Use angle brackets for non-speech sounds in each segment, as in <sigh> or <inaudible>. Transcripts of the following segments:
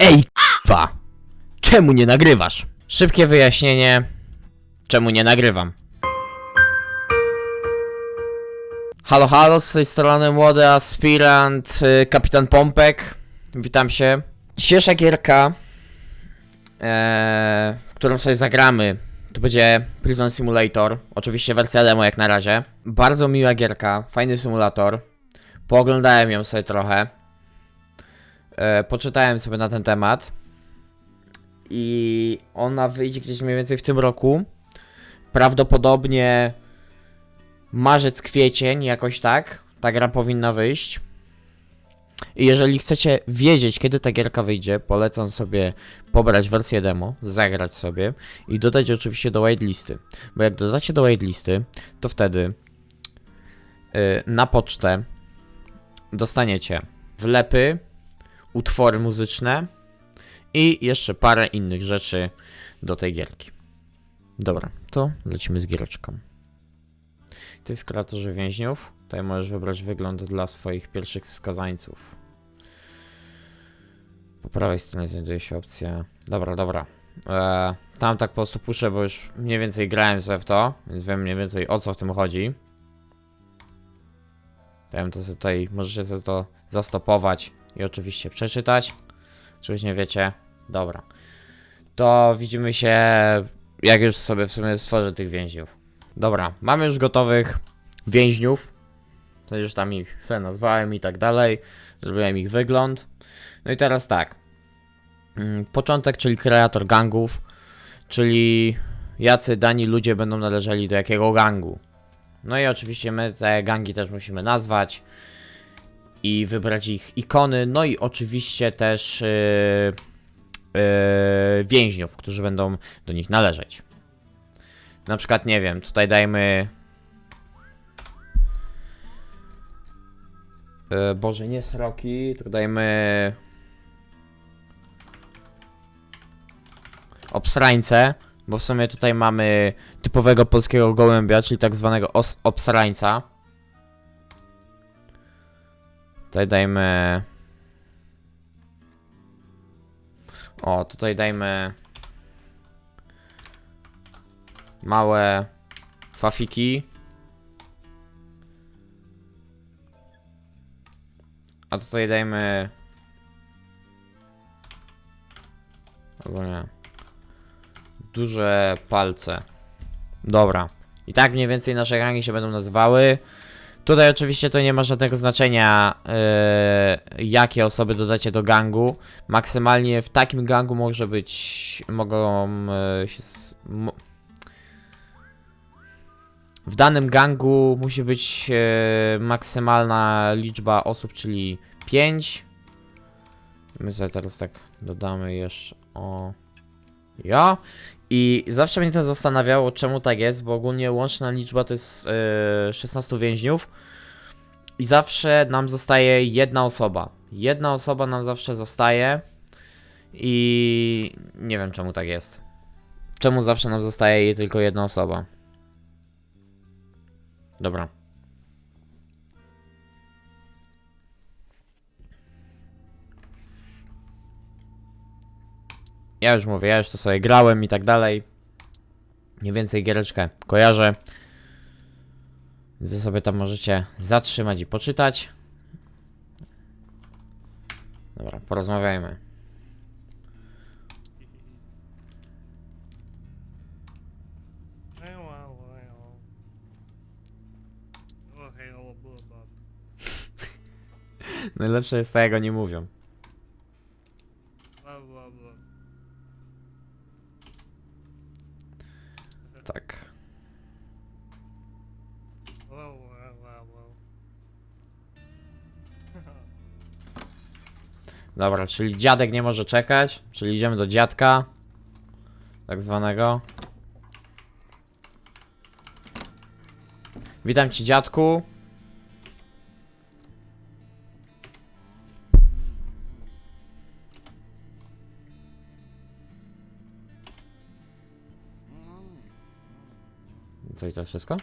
Ej, k***wa! Czemu nie nagrywasz? Szybkie wyjaśnienie, czemu nie nagrywam. Halo, halo, z tej strony młody aspirant, y, kapitan Pompek. Witam się. Dzisiejsza gierka, e, w którą sobie zagramy, to będzie Prison Simulator. Oczywiście wersja demo jak na razie. Bardzo miła gierka, fajny symulator. Pooglądałem ją sobie trochę. E, poczytałem sobie na ten temat. I ona wyjdzie gdzieś mniej więcej w tym roku. Prawdopodobnie marzec, kwiecień, jakoś tak. Ta gra powinna wyjść. I jeżeli chcecie wiedzieć, kiedy ta gierka wyjdzie, polecam sobie pobrać wersję demo, zagrać sobie i dodać oczywiście do whitelisty. Bo jak dodacie do whitelisty, to wtedy yy, na pocztę dostaniecie wlepy, utwory muzyczne i jeszcze parę innych rzeczy do tej gierki. Dobra, to lecimy z giereczką. Ty w kreatorze więźniów, tutaj możesz wybrać wygląd dla swoich pierwszych wskazańców. Po prawej stronie znajduje się opcja. Dobra, dobra. Eee, tam tak po prostu puszę, bo już mniej więcej grałem sobie w to, więc wiem mniej więcej o co w tym chodzi. Ja bym to sobie tutaj, możecie sobie to zastopować i oczywiście przeczytać. Czegoś nie wiecie? Dobra. To widzimy się, jak już sobie w sumie stworzę tych więźniów. Dobra, mamy już gotowych więźniów. To już tam ich sobie nazwałem i tak dalej. Zrobiłem ich wygląd. No i teraz tak. Mm, Początek, czyli kreator gangów, czyli jacy dani ludzie będą należeli do jakiego gangu. No i oczywiście my te gangi też musimy nazwać i wybrać ich ikony, no i oczywiście też yy, yy, więźniów, którzy będą do nich należeć. Na przykład, nie wiem, tutaj dajmy. Yy, Boże, nie sroki, tylko dajmy. Obsrańce, bo w sumie tutaj mamy typowego polskiego gołębia, czyli tak zwanego obsrańca. Tutaj dajmy. O, tutaj dajmy. Małe fafiki. A tutaj dajmy. Albo nie. Duże palce. Dobra. I tak mniej więcej nasze rangi się będą nazywały. Tutaj oczywiście to nie ma żadnego znaczenia, yy, jakie osoby dodacie do gangu. Maksymalnie w takim gangu może być, mogą yy, się, s- mo w danym gangu musi być yy, maksymalna liczba osób, czyli 5. My sobie teraz tak dodamy jeszcze o ja. I zawsze mnie to zastanawiało, czemu tak jest, bo ogólnie łączna liczba to jest yy, 16 więźniów. I zawsze nam zostaje jedna osoba. Jedna osoba nam zawsze zostaje. I nie wiem czemu tak jest. Czemu zawsze nam zostaje tylko jedna osoba? Dobra. Ja już mówię, ja już to sobie grałem i tak dalej. Mniej więcej giereczkę kojarzę. Więc sobie tam możecie zatrzymać i poczytać. Dobra, porozmawiajmy. <laughs> Najlepsze jest to, jak oni mówią. Dobra, czyli dziadek nie może czekać, czyli idziemy do dziadka. Tak zwanego. Witam ci dziadku. Co i to wszystko?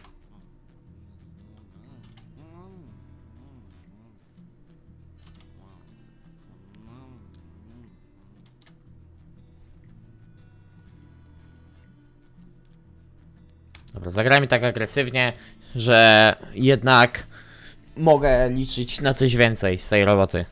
Zagrajmy tak agresywnie, że jednak mogę liczyć na coś więcej z tej roboty.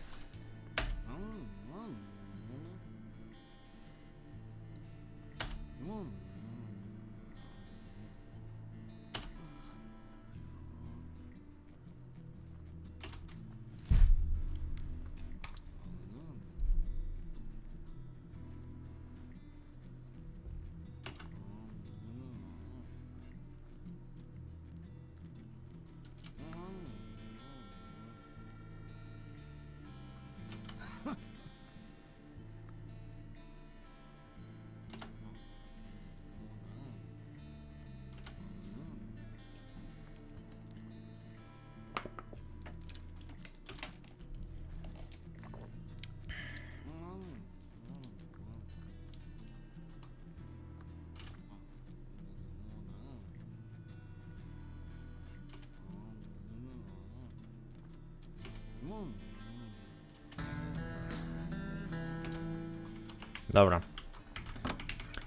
Dobra.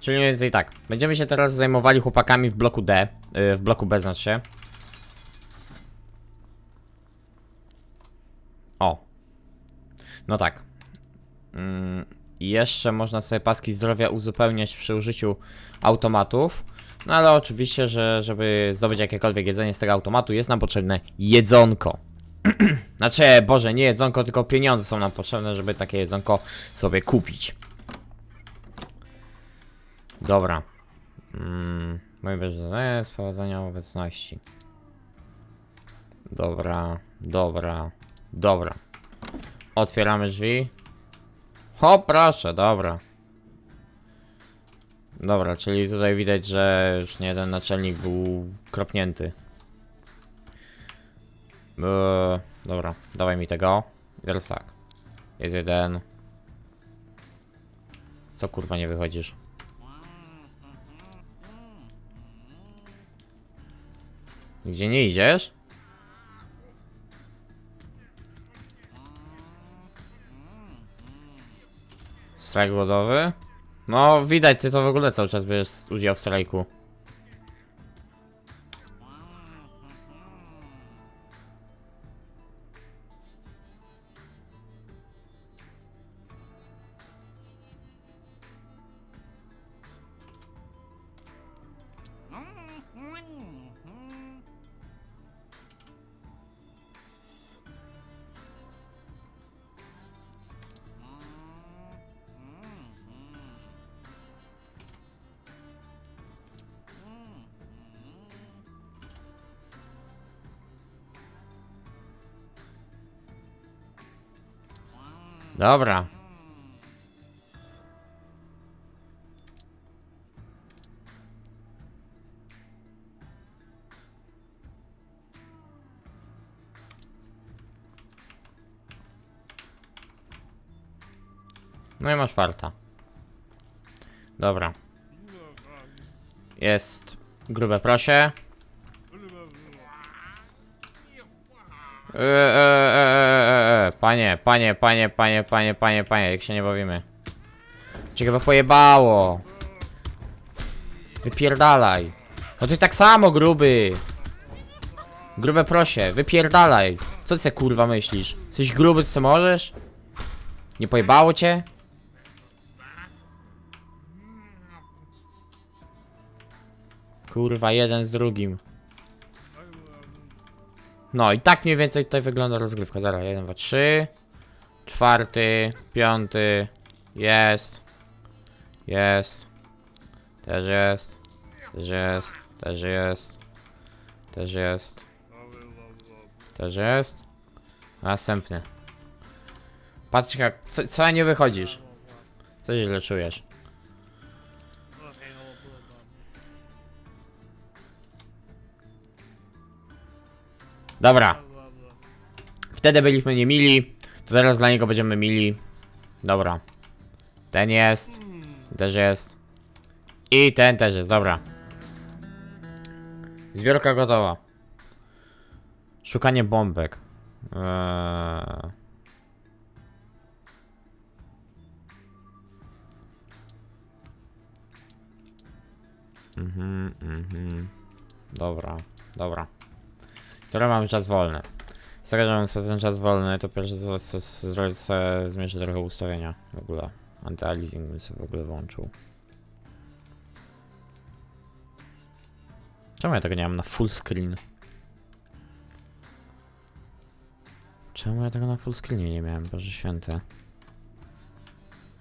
Czyli mniej więcej tak. Będziemy się teraz zajmowali chłopakami w bloku D. Yy, w bloku B znaczy. O. No tak. Mm, jeszcze można sobie paski zdrowia uzupełniać przy użyciu automatów. No ale oczywiście, że żeby zdobyć jakiekolwiek jedzenie z tego automatu jest nam potrzebne jedzonko. <clears throat> znaczy, Boże, nie jedzonko, tylko pieniądze są nam potrzebne, żeby takie jedzonko sobie kupić. Dobra. Mm, moje bieżące sprowadzenia obecności. Dobra, dobra, dobra. Otwieramy drzwi. O, proszę, dobra. Dobra, czyli tutaj widać, że już nie jeden naczelnik był kropnięty. Eee, dobra, dawaj mi tego. I teraz tak. Jest jeden. Co kurwa nie wychodzisz? Gdzie nie idziesz? Strajk głodowy? No, widać, ty to w ogóle cały czas bierzesz udział w strajku. Dobra. No i masz farta. Dobra. Jest grube prosie. E, panie, panie, panie, panie, panie, panie, panie, jak się nie bawimy. Cię chyba pojebało. Wypierdalaj. No ty tak samo, gruby. Grube prosie, wypierdalaj. Co ty se kurwa myślisz? Jesteś gruby, co możesz? Nie pojebało cię? Kurwa, jeden z drugim. No i tak mniej więcej tutaj wygląda rozgrywka. Zaraz, 1, 2, 3. Czwarty, piąty. Jest. Jest. Też jest. Też jest. Też jest. Też jest. Też jest. Następny. Patrz jak, co, co nie wychodzisz? Co źle czujesz? Dobra. Wtedy byliśmy niemili, to teraz dla niego będziemy mili. Dobra. Ten jest. Też jest. I ten też jest, dobra. Zbiorka gotowa. Szukanie bombek. Eee... Mhm, mhm. Dobra, dobra. Teraz mamy czas wolny. Z tego, że mam sobie ten czas wolny, to pierwsze co chcę z- zrobić sobie trochę ustawienia w ogóle. Anti-aliasing bym sobie w ogóle włączył. Czemu ja tego nie mam na full screen? Czemu ja tego na full screenie nie miałem? Boże święte.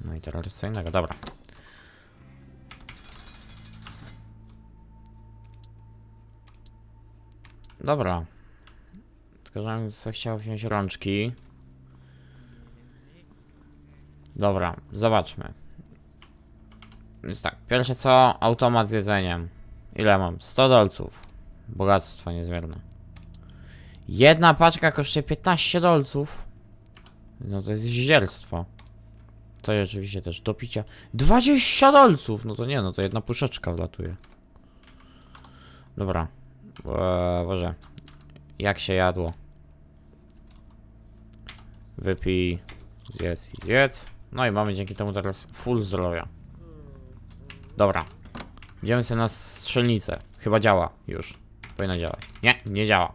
No i teraz co innego, dobra. Dobra. Tylko, że bym sobie chciał wziąć rączki. Dobra, zobaczmy. Więc tak, pierwsze co, automat z jedzeniem. Ile mam? 100 dolców. Bogactwo niezmierne. Jedna paczka kosztuje 15 dolców. No to jest zdzierstwo. To jest oczywiście też do picia. 20 dolców! No to nie, no to jedna puszeczka wlatuje. Dobra. Eee, Boże. Jak się jadło? Wypij, zjedz i zjedz. No i mamy dzięki temu teraz full zdrowia. Dobra. Idziemy sobie na strzelnicę. Chyba działa już. Powinno działać. Nie, nie działa.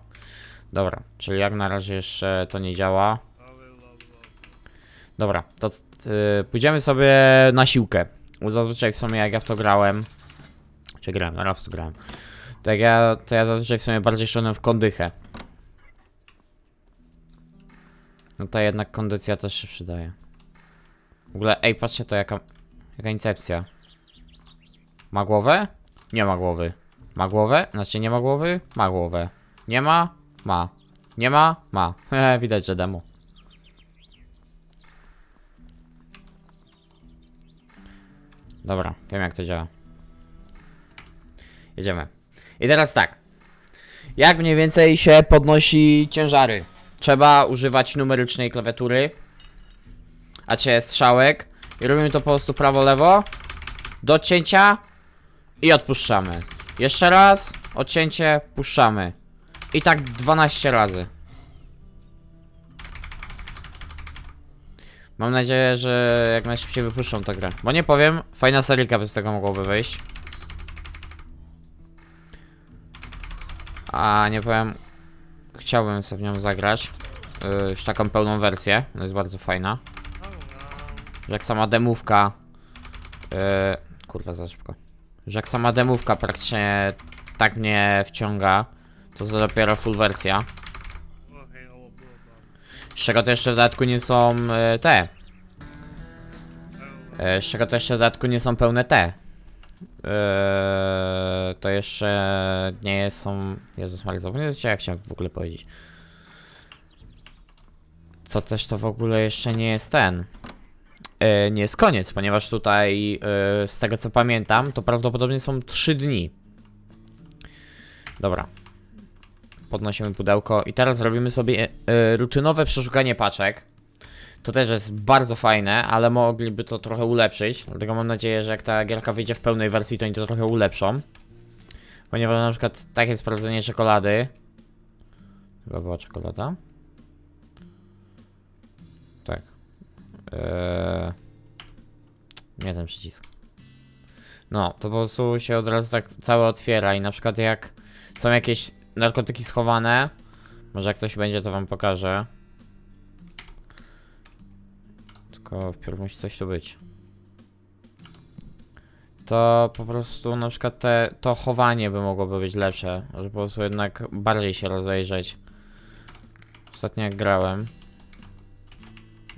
Dobra, czyli jak na razie jeszcze to nie działa. Dobra, to yy, pójdziemy sobie na siłkę. Bo Zazwyczaj w sumie jak ja w to grałem. Czy grałem, no raz to grałem. Tak ja, to ja zazwyczaj w sumie bardziej szedłem w kondychę. No to jednak kondycja też się przydaje. W ogóle, ej, patrzcie to jaka, jaka incepcja. Ma głowę? Nie ma głowy. Ma głowę? Znaczy nie ma głowy? Ma głowę. Nie ma? Ma. Nie ma? Ma. Hehe, <laughs> widać, że demo. Dobra, wiem jak to działa. Jedziemy. I teraz tak. Jak mniej więcej się podnosi ciężary? Trzeba używać numerycznej klawiatury. A cię strzałek. I robimy to po prostu prawo-lewo. Do odcięcia. I odpuszczamy. Jeszcze raz. Odcięcie. Puszczamy. I tak 12 razy. Mam nadzieję, że jak najszybciej wypuszczą tę grę. Bo nie powiem, fajna seryjka bez tego mogłoby wyjść. A nie powiem, chciałbym sobie w nią zagrać. Yy, już taką pełną wersję. Ona jest bardzo fajna. Jak sama demówka. Yy, kurwa, za szybko. Jak sama demówka praktycznie tak mnie wciąga, to to dopiero full wersja. Z czego to jeszcze w dodatku nie są e, te. E, z czego to jeszcze w dodatku nie są pełne te. E, to jeszcze nie są. Jezus Maria, zapomniałem jak chciałem w ogóle powiedzieć. Co też to w ogóle jeszcze nie jest ten. E, nie jest koniec, ponieważ tutaj e, z tego co pamiętam, to prawdopodobnie są 3 dni. Dobra, podnosimy pudełko i teraz robimy sobie e, rutynowe przeszukanie paczek. To też jest bardzo fajne, ale mogliby to trochę ulepszyć. Dlatego mam nadzieję, że jak ta gierka wyjdzie w pełnej wersji, to oni to trochę ulepszą. Ponieważ na przykład takie sprawdzenie czekolady. Chyba była czekolada? Tak. Eee... Nie ten przycisk. No, to po prostu się od razu tak całe otwiera i na przykład jak są jakieś narkotyki schowane. Może jak coś będzie, to wam pokażę. Tylko wpierw musi coś tu być. To po prostu na przykład te, to chowanie by mogłoby być lepsze, żeby po prostu jednak bardziej się rozejrzeć. Ostatnio jak grałem.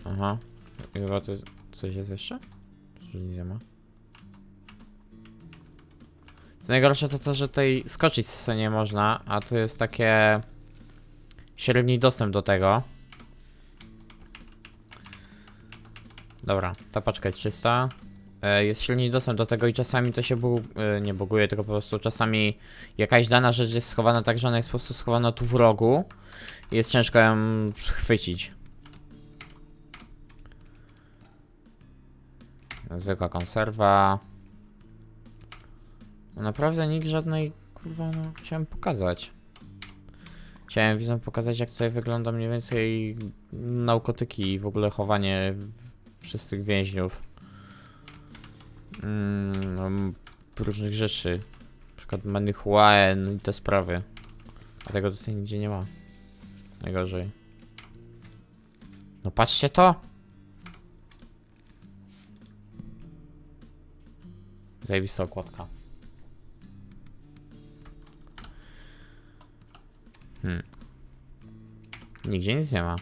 Aha. Chyba to jest, coś jest jeszcze? Czy nic nie ma? Co najgorsze to to, że tej skoczyć sobie nie można, a tu jest takie średni dostęp do tego. Dobra, ta paczka jest czysta. E, Jest średni dostęp do tego i czasami to się bu e, nie buguje, tylko po prostu czasami jakaś dana rzecz jest schowana tak, że ona jest po prostu schowana tu w rogu jest ciężko ją chwycić. Zwykła konserwa. No naprawdę nikt żadnej, kurwa, no chciałem pokazać. Chciałem widzom pokazać jak tutaj wygląda mniej więcej narkotyki i w ogóle chowanie w- przez tych więźniów. Mm, no, różnych rzeczy. przykład marihuanę no i te sprawy. A tego tutaj nigdzie nie ma. Najgorzej. No patrzcie to! Zajebista okładka. Hmm. Nigdzie nic nie ma.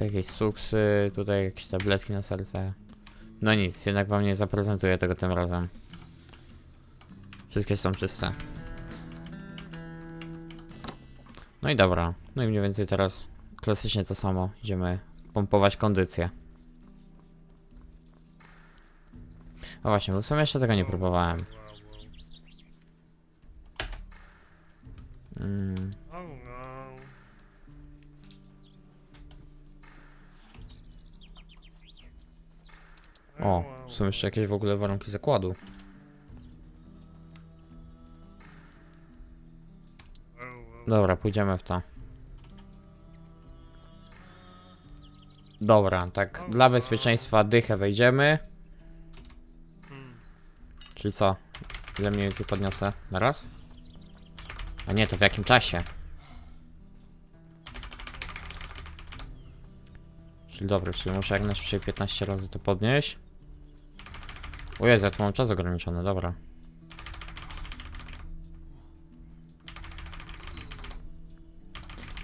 Jakieś suksy, tutaj jakieś tabletki na serce. No nic, jednak wam nie zaprezentuję tego tym razem. Wszystkie są czyste. No i dobra. No i mniej więcej teraz klasycznie to samo. Idziemy pompować kondycję. A właśnie, bo w sumie jeszcze tego nie próbowałem. Mm, o, są jeszcze jakieś w ogóle warunki zakładu. Dobra, pójdziemy w to. Dobra, tak dla bezpieczeństwa dychę wejdziemy. Czyli co? Ile mniej więcej podniosę? Na raz? A nie, to w jakim czasie? Czyli dobra, czyli muszę jak najszybciej 15 razy to podnieść. O Jezu, ja tu mam czas ograniczony, dobra.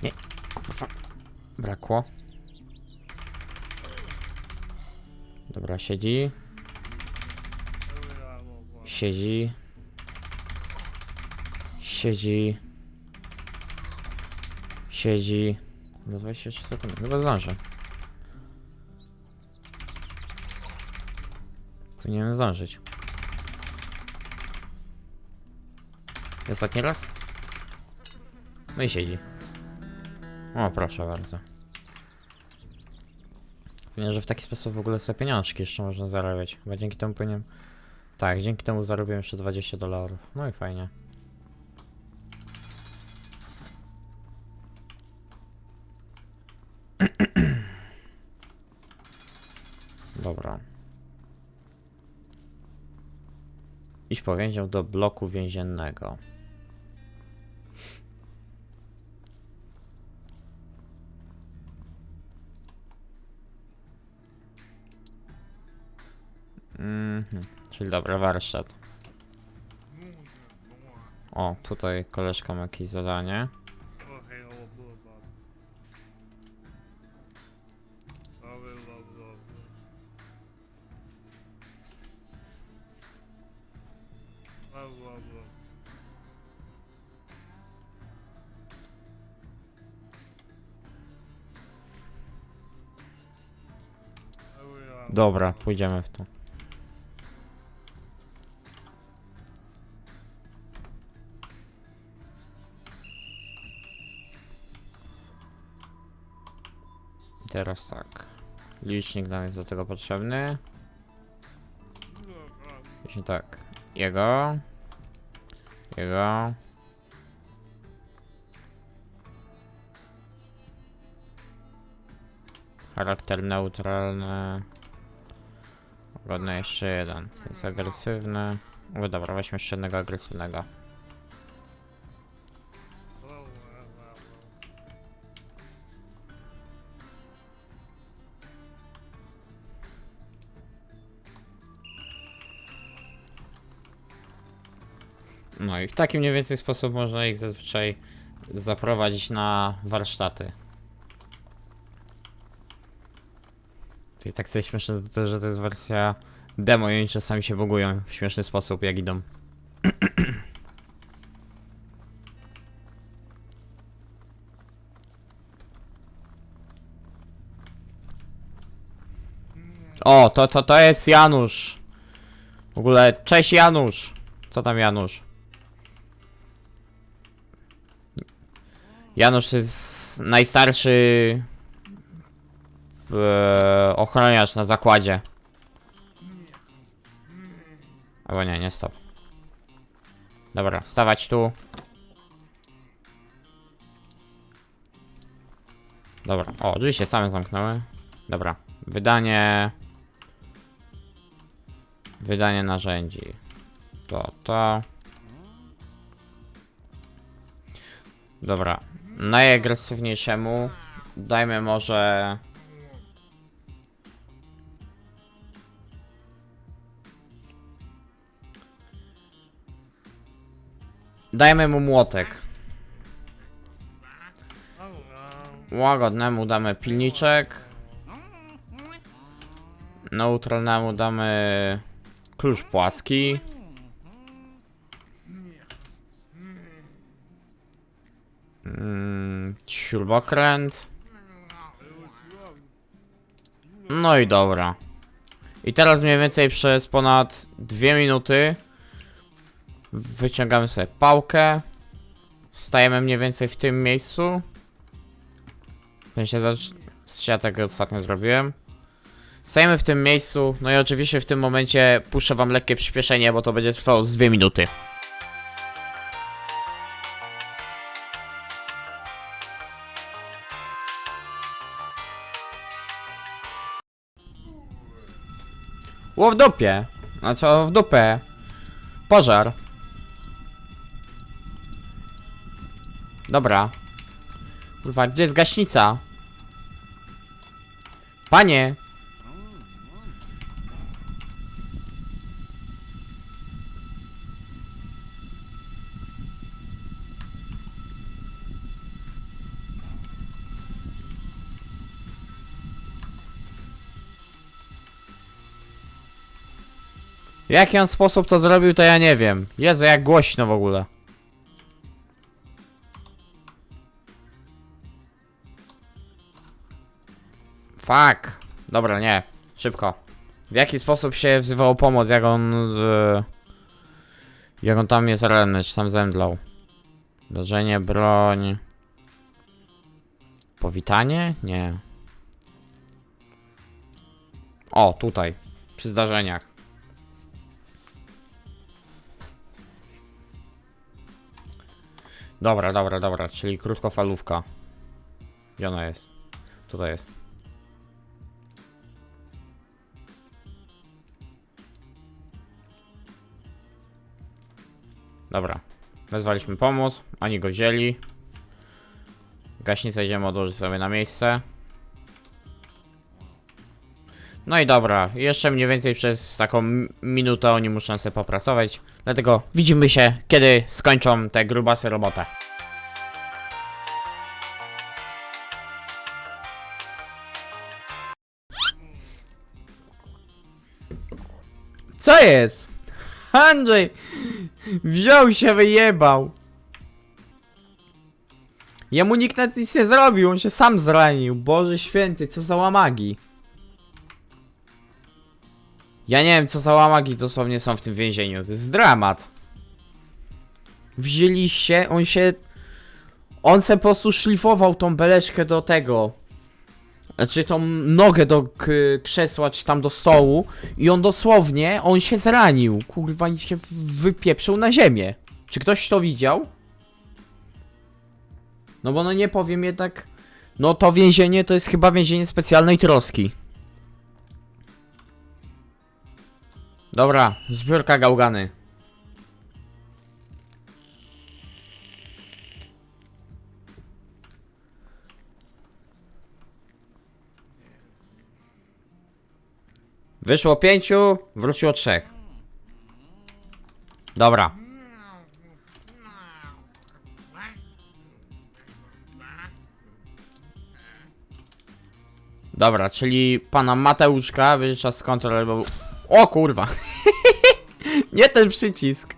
Nie, kurwa. Brakło. Dobra, siedzi. Siedzi. Siedzi. Siedzi. No 23 sekundy. Chyba zdążę. Powinienem zdążyć. I Ostatni raz. No i siedzi. O, proszę bardzo. Powinien, że w taki sposób w ogóle sobie pieniążki jeszcze można zarabiać. Chyba dzięki temu powinien... Tak, dzięki temu zarobiłem jeszcze 20 dolarów. No i fajnie. Dobra. Iść po do bloku więziennego. Mhm, czyli dobra, warsztat. O, tutaj koleżka ma jakieś zadanie. Dobra, pójdziemy w to. Teraz tak. Licznik nam jest do tego potrzebny. Właśnie tak. Jego. Jego. Charakter neutralny. Ładny jeszcze jeden. Jest agresywny. O dobra, weźmy jeszcze jednego agresywnego. No i w taki mniej więcej sposób można ich zazwyczaj zaprowadzić na warsztaty. Tak sobie śmieszne to, że to jest wersja demo i oni czasami się bogują w śmieszny sposób jak idą. O, to, to, to jest Janusz. W ogóle, cześć Janusz. Co tam Janusz? Janusz jest najstarszy e, ochroniarz na zakładzie. Albo nie, nie stop. Dobra, stawać tu. Dobra, o, drzwi się same zamknęły. Dobra, wydanie Wydanie narzędzi. To, to. Dobra. Najagresywniejszemu dajmy może... Dajmy mu młotek. Łagodnemu damy pilniczek. Neutralnemu damy klucz płaski. Mm, śrubokręt. No i dobra. I teraz mniej więcej przez ponad dwie minuty wyciągamy sobie pałkę. Stajemy mniej więcej w tym miejscu. W sensie, ja tego ostatnio zrobiłem. Stajemy w tym miejscu, no i oczywiście w tym momencie puszczę wam lekkie przyspieszenie, bo to będzie trwało z dwie minuty. Ło w dupie. Co w dupę? Pożar. Dobra. Kurwa, gdzie jest gaśnica? Panie! W jaki on sposób to zrobił, to ja nie wiem. Jezu, jak głośno w ogóle. Fuck. Dobra, nie. Szybko. W jaki sposób się wzywał pomoc, jak on... e, jak on tam jest ranny, czy tam zemdlał? Uderzenie, broń... Powitanie? Nie. O, tutaj. Przy zdarzeniach. Dobra, dobra, dobra, czyli krótkofalówka. Gdzie ona jest? Tutaj jest. Dobra. Wezwaliśmy pomoc, oni go wzięli. Gaśnicę idziemy odłożyć sobie na miejsce. No i dobra, jeszcze mniej więcej przez taką minutę oni muszą sobie popracować. Dlatego widzimy się, kiedy skończą te grubasy robotę. Co jest? <laughs> Andrzej! Wziął się, wyjebał. Jemu nikt nawet nic nie zrobił, on się sam zranił. Boże święty, co za łamagi. Ja nie wiem, co za łamagi dosłownie są w tym więzieniu. To jest dramat. Wzięliście, on się... On se po prostu szlifował tą beleczkę do tego. Znaczy tą nogę do krzesła, czy tam do stołu. I on dosłownie, on się zranił. Kurwa, i się wypieprzył na ziemię. Czy ktoś to widział? No bo no nie powiem jednak... No to więzienie to jest chyba więzienie specjalnej troski. Dobra, zbiórka gałgany. Wyszło pięciu, wróciło trzech. Dobra. Dobra, czyli pana Mateuszka będzie czas kontroli, bo... O kurwa! <laughs> Nie ten przycisk!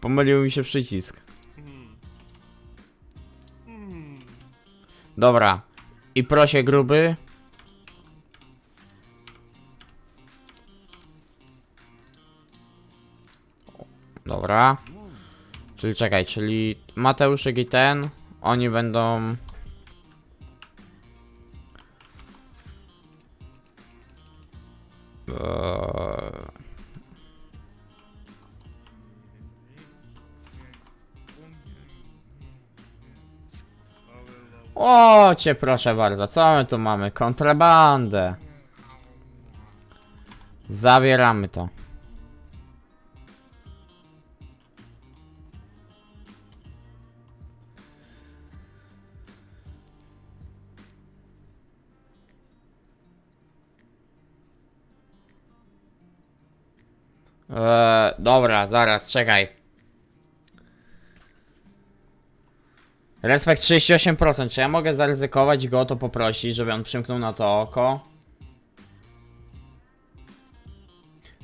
Pomylił mi się przycisk. Dobra. I proszę gruby. Dobra. Czyli czekaj, czyli Mateuszek i ten, oni będą... Eee, O, cię proszę bardzo, co my tu mamy? Kontrabandę. Zabieramy to. Eee, dobra, zaraz, czekaj. Respekt 38%. Czy ja mogę zaryzykować go to poprosić, żeby on przymknął na to oko?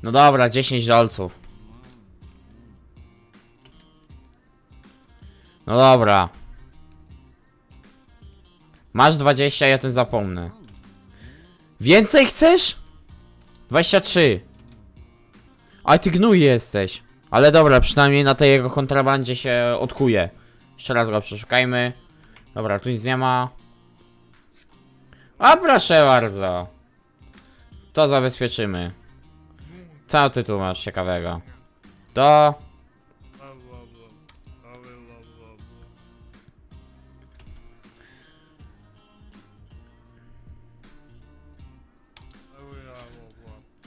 No dobra, 10 dolców. No dobra. Masz 20, ja ten zapomnę. Więcej chcesz? 23. A ty gnój jesteś. Ale dobra, przynajmniej na tej jego kontrabandzie się odkuje. Jeszcze raz go przeszukajmy. Dobra, tu nic nie ma. A proszę bardzo. To zabezpieczymy. Co ty tu masz ciekawego? To...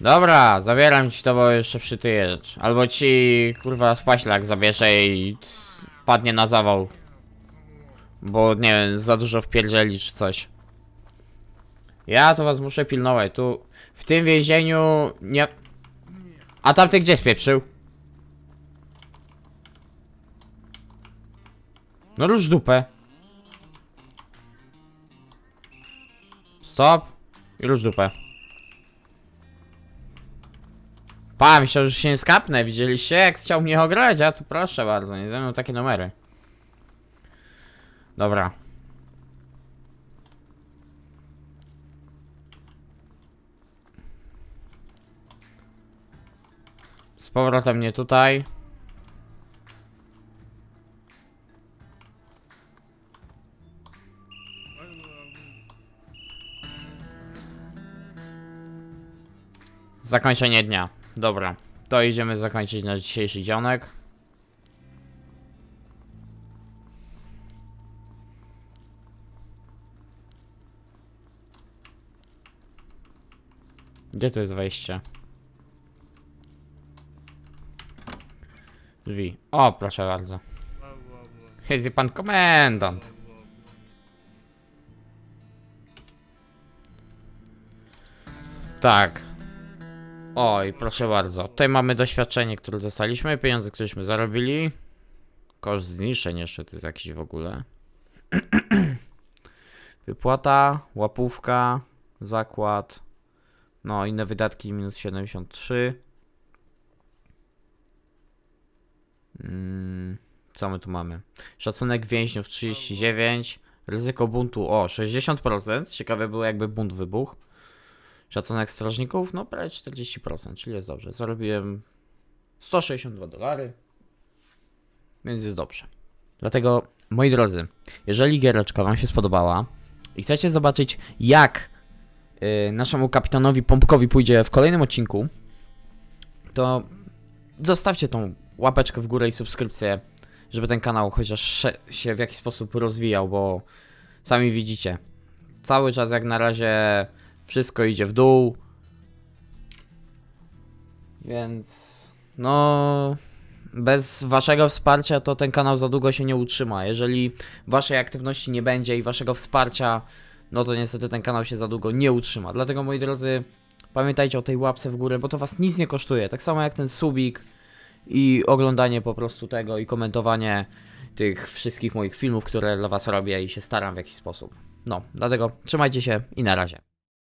Dobra, zabieram ci to, bo jeszcze przytyjesz. Albo ci, kurwa, spaślak zabierze i padnie na zawał. Bo, nie wiem, za dużo wpierdzieli czy coś. Ja to was muszę pilnować. Tu, w tym więzieniu nie... A tamty gdzie spieprzył? No rusz dupę. Stop. I rusz dupę. Pa, myślał, że się nie skapnę. Widzieliście, jak chciał mnie ograć? A tu proszę bardzo, nie ze mną takie numery. Dobra. Z powrotem nie tutaj. Zakończenie dnia. Dobra. To idziemy zakończyć nasz dzisiejszy dzionek. Gdzie tu jest wejście? Drzwi. O, proszę bardzo. Jest pan komendant. Tak. Oj, proszę bardzo. Tutaj mamy doświadczenie, które dostaliśmy, pieniądze, któreśmy zarobili. Koszt zniszczeń jeszcze to jest jakiś w ogóle. <clears throat> Wypłata, łapówka, zakład. No, inne wydatki minus 73. Mm, co my tu mamy? Szacunek więźniów 39. Ryzyko buntu o 60%. Ciekawe było jakby bunt wybuchł. Szacunek strażników, no prawie 40%, czyli jest dobrze. Zarobiłem 162 dolary, więc jest dobrze. Dlatego, moi drodzy, jeżeli giereczka Wam się spodobała i chcecie zobaczyć, jak y, naszemu kapitanowi Pompkowi pójdzie w kolejnym odcinku, to zostawcie tą łapeczkę w górę i subskrypcję, żeby ten kanał chociaż się w jakiś sposób rozwijał, bo sami widzicie, cały czas jak na razie wszystko idzie w dół. Więc no bez waszego wsparcia to ten kanał za długo się nie utrzyma. Jeżeli waszej aktywności nie będzie i waszego wsparcia, no to niestety ten kanał się za długo nie utrzyma. Dlatego moi drodzy, pamiętajcie o tej łapce w górę, bo to was nic nie kosztuje. Tak samo jak ten subik i oglądanie po prostu tego i komentowanie tych wszystkich moich filmów, które dla was robię i się staram w jakiś sposób. No, dlatego trzymajcie się i na razie.